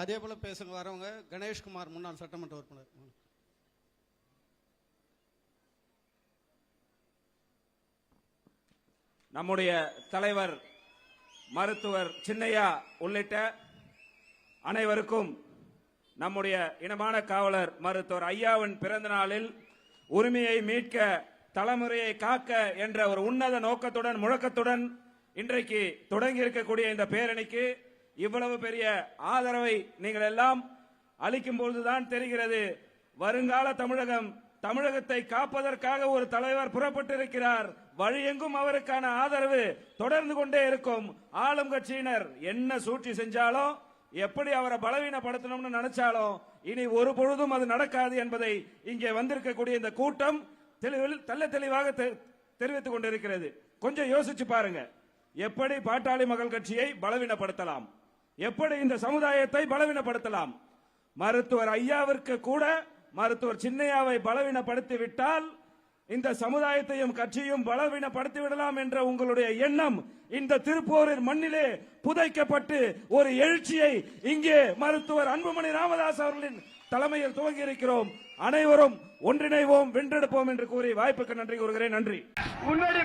அதே போல் பேசுங்க வரவங்க. கணேஷ்குமார் முன்னாள் சட்டமன்ற உறுப்பினர். நம்முடைய தலைவர் மருத்துவர் சின்னையா உள்ளிட்ட அனைவருக்கும் நம்முடைய இனமான காவலர் மருத்துவர் ஐயாவின் பிறந்த நாளில் உரிமையை மீட்க தலைமுறையை காக்க என்ற ஒரு உன்னத நோக்கத்துடன் முழக்கத்துடன் இன்றைக்கு தொடங்கி இருக்கக்கூடிய இந்த பேரணிக்கு இவ்வளவு பெரிய ஆதரவை நீங்கள் எல்லாம் அளிக்கும் பொழுதுதான் தெரிகிறது. வருங்கால தமிழகம் தமிழகத்தை காப்பதற்காக ஒரு தலைவர் புறப்பட்டிருக்கிறார். வழியெங்கும் அவருக்கான ஆதரவு தொடர்ந்து கொண்டே இருக்கும். ஆளும் கட்சியினர் என்ன சூழ்ச்சி செஞ்சாலும் எப்படி அவரை பலவீனப்படுத்தணும்னு நினைச்சாலும் இனி ஒரு பொழுதும் அது நடக்காது என்பதை இங்கே வந்திருக்கக்கூடிய இந்த கூட்டம் தெளிவில் தெள்ள தெளிவாக தெரிவித்துக் கொண்டிருக்கிறது. கொஞ்சம் யோசிச்சு பாருங்க. எப்படி பாட்டாளி மகள் கட்சியை பலவீனப்படுத்தலாம்? எப்படி இந்த சமுதாயத்தை பலவீனப்படுத்தலாம்? மருத்துவர் ஐயாவிற்கு கூட மருத்துவர் சின்னையாவை பலவீனப்படுத்தி விட்டால் இந்த சமுதாயத்தையும் கட்சியும் பலவீனப்படுத்தி விடலாம் என்ற உங்களுடைய எண்ணம் இந்த திருப்பூரின் மண்ணிலே புதைக்கப்பட்டு ஒரு எழுச்சியை இங்கே மருத்துவர் அன்புமணி ராமதாஸ் அவர்களின் தலைமையில் துவங்கி இருக்கிறோம். அனைவரும் ஒன்றிணைவோம் வென்றெடுப்போம் என்று கூறி வாய்ப்புக்கு நன்றி கூறுகிறேன். நன்றி. உன்னுடைய